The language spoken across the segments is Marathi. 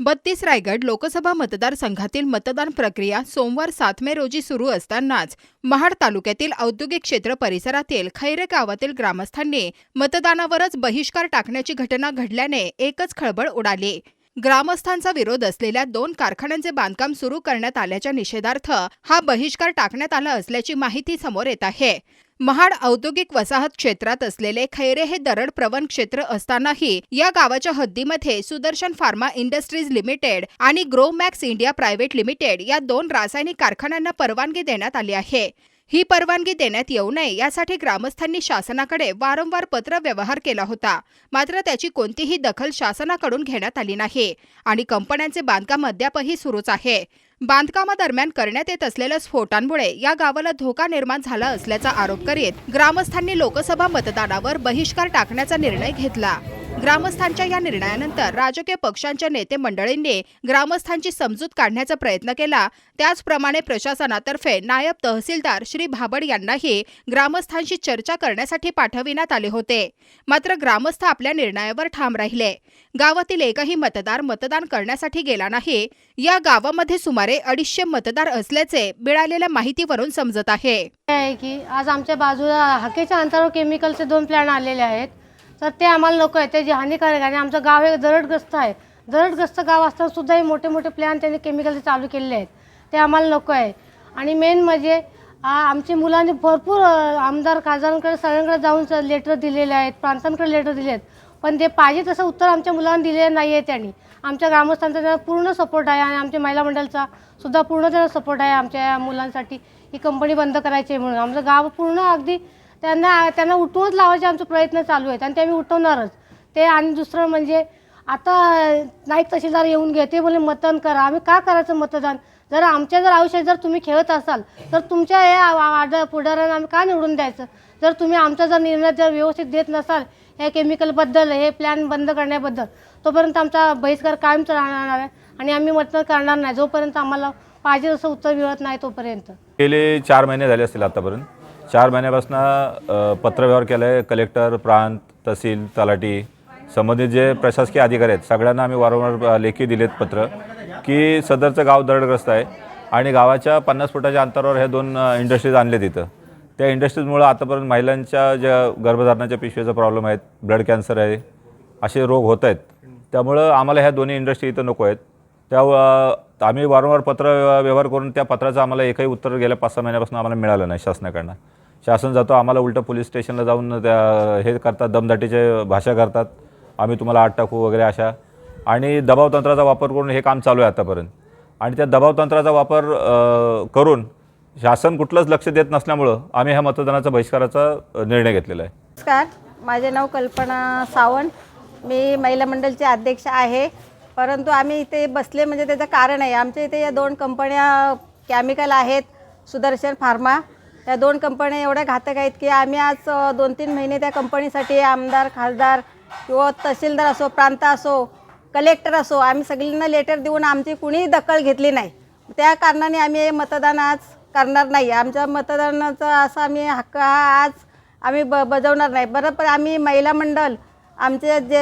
बत्तीस रायगड लोकसभा मतदारसंघातील मतदान प्रक्रिया सोमवार सात मे रोजी सुरू असतानाच महाड तालुक्यातील औद्योगिक क्षेत्र परिसरातील खैरे गावातील ग्रामस्थांनी मतदानावरच बहिष्कार टाकण्याची घटना घडल्याने एकच खळबळ उडाली. ग्रामस्थांचा विरोध असलेल्या दोन कारखान्यांचे बांधकाम सुरू करण्यात आल्याच्या निषेधार्थ हा बहिष्कार टाकण्यात आला असल्याची माहिती समोर येत आहे. महाड औद्योगिक वसाहत क्षेत्रात असलेले खैरे हे दरड प्रवण क्षेत्र असतानाही या गावाच्या हद्दीमध्ये सुदर्शन फार्मा इंडस्ट्रीज लिमिटेड आणि ग्रोमॅक्स इंडिया प्रायव्हेट लिमिटेड या दोन रासायनिक कारखान्यांना परवानगी देण्यात आली आहे. ही परवानगी देण्यात येऊ नये यासाठी ग्रामस्थांनी शासनाकडे वारंवार पत्र व्यवहार केला होता. मात्र त्याची कोणतीही दखल शासनाकडून घेण्यात आली नाही आणि कंपन्यांचे बांधकाम अद्यापही सुरूच आहे. बांधकामादरम्यान करण्यात येत असलेल्या स्फोटांमुळे या गावाला धोका निर्माण झाला असल्याचा आरोप करीत ग्रामस्थांनी लोकसभा मतदानावर बहिष्कार टाकण्याचा निर्णय घेतला. ग्रामस्थांच्या या निर्णयानंतर राजकीय पक्षांच्या नेते मंडळींनी ग्रामस्थांची समजूत काढण्याचा प्रयत्न केला. त्याचप्रमाणे प्रशासनातर्फे नायब तहसीलदार श्री भाबड यांनाही ग्रामस्थांशी चर्चा करण्यासाठी पाठविण्यात आले होते. मात्र ग्रामस्थ आपल्या निर्णयावर ठाम राहिले. गावातील एकही मतदार मतदान करण्यासाठी गेला नाही. या गावामध्ये सुमारे अडीचशे मतदार असल्याचे मिळालेल्या माहितीवरून समजत आहे. आहे की आज आमच्या बाजूला हाकेच्या अंतरावर केमिकलचे दोन प्लॅन आलेले आहेत. तर ते आम्हाला नको आहे. ते जे हानिकारक आणि आमचं गाव हे जरडग्रस्त आहे. जरडग्रस्त गाव असताना सुद्धा हे मोठे मोठे प्लॅन त्यांनी केमिकलचे चालू केलेले आहेत. ते आम्हाला नको आहे. आणि मेन म्हणजे आमची आमच्या मुलांनी भरपूर आमदार खासदारांकडे सगळ्यांकडे जाऊन लेटर दिलेले आहेत. प्रांतांकडे लेटर दिले आहेत. पण ते पाहिजे तसं उत्तर आमच्या मुलांना दिलेलं नाही आहे त्यांनी. आमच्या ग्रामस्थांचा त्यांना पूर्ण सपोर्ट आहे आणि आमच्या महिला मंडळचा सुद्धा पूर्ण त्यांना सपोर्ट आहे आमच्या या मुलांसाठी. ही कंपनी बंद करायची आहे म्हणून. आमचं गाव पूर्ण अगदी त्यांना त्यांना उठवूनच लावायचे आमचे प्रयत्न चालू आहेत आणि ते आम्ही उठवणारच. ते आणि दुसरं म्हणजे आता नाईक तहसीलदार येऊन घे ते बोले मतदान करा. आम्ही का करायचं मतदान? जर आमच्या जर आयुष्यात जर तुम्ही खेळत असाल तर तुमच्या या आड पुढाऱ्यांना आम्ही का निवडून द्यायचं? जर तुम्ही आमचा जर निर्णय जर व्यवस्थित देत नसाल या केमिकलबद्दल हे प्लॅन बंद करण्याबद्दल तोपर्यंत आमचा बहिष्कार कायमच राहणार आहे आणि आम्ही मतदान करणार नाही. जोपर्यंत आम्हाला पाहिजे तसं उत्तर मिळत नाही तोपर्यंत. गेले चार महिने झाले असतील आतापर्यंत. चार महिन्यापासून पत्रव्यवहार केला आहे कलेक्टर प्रांत तहसील तलाठी संबंधित जे प्रशासकीय अधिकारी आहेत सगळ्यांना आम्ही वारंवार लेखी दिलेत पत्र की सदरचं गाव दरडग्रस्त आहे आणि गावाच्या पन्नास फुटाच्या अंतरावर हे दोन इंडस्ट्रीज आणले तिथं त्या इंडस्ट्रीजमुळं आतापर्यंत महिलांच्या ज्या गर्भधारणाच्या पिशवीचा प्रॉब्लेम आहेत ब्लड कॅन्सर आहे असे रोग होत आहेत. त्यामुळं आम्हाला ह्या दोन्ही इंडस्ट्री इथं नको आहेत. त्या आम्ही वारंवार पत्र व्यव- व्यवहार करून त्या पत्राचं आम्हाला एकही उत्तर गेल्या पाच सहा महिन्यापासून आम्हाला मिळालं नाही शासनाकडनं. शासन जातो आम्हाला उलटं पोलीस स्टेशनला जाऊन त्या हे करतात दमदाटीचे भाषा करतात. आम्ही तुम्हाला आठ टाकू वगैरे अशा. आणि दबाव तंत्राचा वापर करून हे काम चालू आहे आतापर्यंत. आणि त्या दबाव तंत्राचा वापर करून शासन कुठलंच लक्ष देत नसल्यामुळं आम्ही ह्या मतदानाचा बहिष्काराचा निर्णय घेतलेला आहे. नमस्कार. माझे नाव कल्पना सावंत. मी महिला मंडळचे अध्यक्ष आहे. परंतु आम्ही इथे बसले म्हणजे त्याचं कारण आहे. आमच्या इथे या दोन कंपन्या केमिकल आहेत सुदर्शन फार्मा या दोन कंपन्या एवढ्या घातक आहेत की आम्ही आज दोन तीन महिने त्या कंपनीसाठी आमदार खासदार किंवा तहसीलदार असो प्रांत असो कलेक्टर असो आम्ही सगळ्यांना लेटर देऊन आमची कुणीही दखल घेतली नाही. त्या कारणाने आम्ही हे मतदान आज करणार नाही. आमच्या मतदानाचा असा आम्ही हक्क हा आज आम्ही ब बजावणार नाही. बरं पण आम्ही महिला मंडळ आमचे जे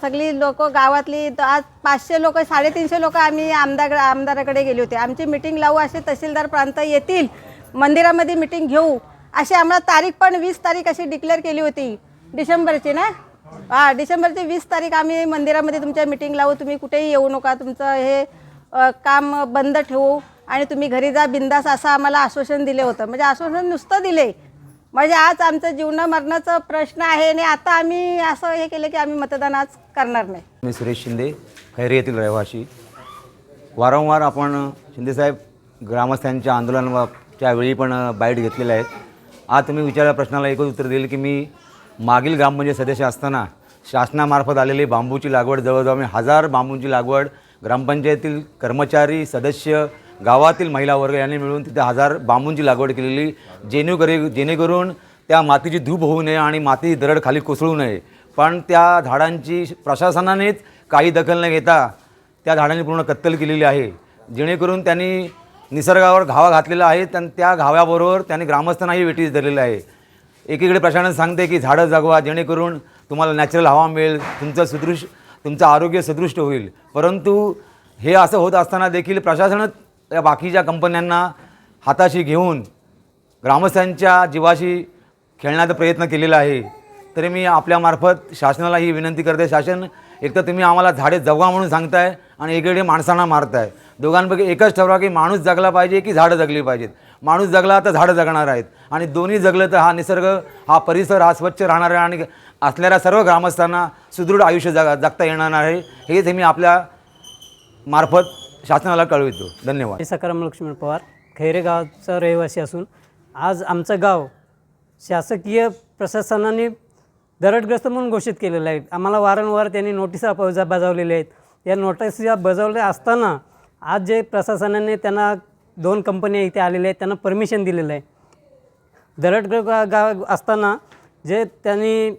सगळी लोक गावातली आज पाचशे लोक साडेतीनशे लोक आम्ही आमदार आमदाराकडे गेले होते. आमची मिटिंग लावू असे तहसीलदार प्रांत येतील मंदिरामध्ये मिटिंग घेऊ. अशी आम्हाला तारीख पण वीस तारीख अशी डिक्लेअर केली होती. डिसेंबरची ना? हां डिसेंबरची वीस तारीख आम्ही मंदिरामध्ये तुमच्या मिटिंग लावू. तुम्ही कुठेही येऊ नका. तुमचं हे काम बंद ठेवू. आणि तुम्ही घरी जा बिंदास असं आम्हाला आश्वासन दिले होतं. म्हणजे आश्वासन नुसतं दिले. म्हणजे आज आमचं जीवन मरणाचा प्रश्न आहे आणि आता आम्ही असं हे केलं की आम्ही मतदान आज करणार नाही. मी सुरेश शिंदे खैरे येथील रहिवाशी वारंवार आपण शिंदेसाहेब ग्रामस्थांच्या आंदोलनाच्या त्यावेळी पण बाईट घेतलेल्या आहेत. आज तुम्ही विचारल्या प्रश्नाला एकच उत्तर देईल की मी मागील ग्रामपंचायत सदस्य असताना शासनामार्फत आलेली बांबूची लागवड जवळजवळ मी हजार बांबूंची लागवड ग्रामपंचायतीतील कर्मचारी सदस्य गावातील महिला वर्ग यांनी मिळून तिथे हजार बांबूंची लागवड केलेली. जेणेकरी जेणेकरून त्या मातीची धूप होऊ नये आणि माती दरड खाली कोसळू नये. पण त्या झाडांची प्रशासनानेच काही दखल न घेता त्या झाडांनी पूर्ण कत्तल केलेली आहे. जेणेकरून त्यांनी निसर्गावर घावा घातलेला आहे आणि त्या घाव्याबरोबर त्यांनी ग्रामस्थांनाही वेटीस धरलेलं आहे. एकीकडे प्रशासन सांगते की झाडं जगवा जेणेकरून तुम्हाला नॅचरल हवा मिळेल तुमचं सुदृश तुमचं आरोग्य सदृष्ट होईल. परंतु हे असं होत असताना देखील प्रशासनच या बाकीच्या कंपन्यांना हाताशी घेऊन ग्रामस्थांच्या जीवाशी खेळण्याचा प्रयत्न केलेला आहे. तरी मी आपल्यामार्फत शासनाला ही विनंती करते शासन एक तर तुम्ही आम्हाला झाडे जगवा म्हणून सांगताय आणि एकीकडे माणसांना मारताय. दोघांपैकी एकच ठरवा की माणूस जगला पाहिजे की झाडं जगली पाहिजेत. माणूस जगला तर झाडं जगणार आहेत. आणि दोन्ही जगलं तर हा निसर्ग हा परिसर हा स्वच्छ राहणार आहे आणि असलेल्या सर्व ग्रामस्थांना सुदृढ आयुष्य जग जगता येणार आहे. हेच हे मी आपल्या मार्फत शासनाला कळवितो. धन्यवाद. मी सकाराम लक्ष्मण पवार खैरे गावचा रहिवासी असून आज आमचं गाव शासकीय प्रशासनाने दरडग्रस्त म्हणून घोषित केलेलं आहे. आम्हाला वारंवार त्यांनी नोटिसा बजावलेल्या आहेत. या नोटिसा बजावल्या असताना आज जे प्रशासनाने त्यांना दोन कंपन्या इथे आलेल्या आहेत त्यांना परमिशन दिलेलं आहे. दरडग्रस्त गाव असताना जे त्यांनी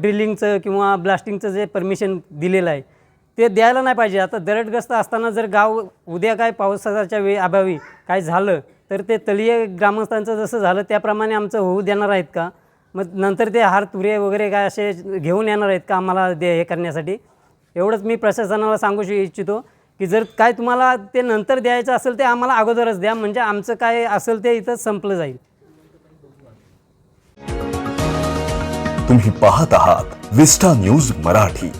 ड्रिलिंगचं किंवा ब्लास्टिंगचं जे परमिशन दिलेलं आहे ते द्यायला नाही पाहिजे. आता दरडग्रस्त असताना जर गाव उद्या काय पावसाच्या वेळी अभावी काय झालं तर ते तलीय ग्रामस्थांचं जसं झालं त्याप्रमाणे आमचं होऊ देणार आहेत का? मग नंतर ते हार तुरे वगैरे काय असे घेऊन येणार आहेत का आम्हाला दे हे करण्यासाठी? एवढंच मी प्रशासनाला सांगू श- इच्छितो. की जर काय तुम्हाला ते नंतर द्यायचं असेल ते आम्हाला अगोदरच द्या म्हणजे आमचं काय असेल ते इथं संपलं जाईल. तुम्ही पाहत आहात विस्टा न्यूज मराठी.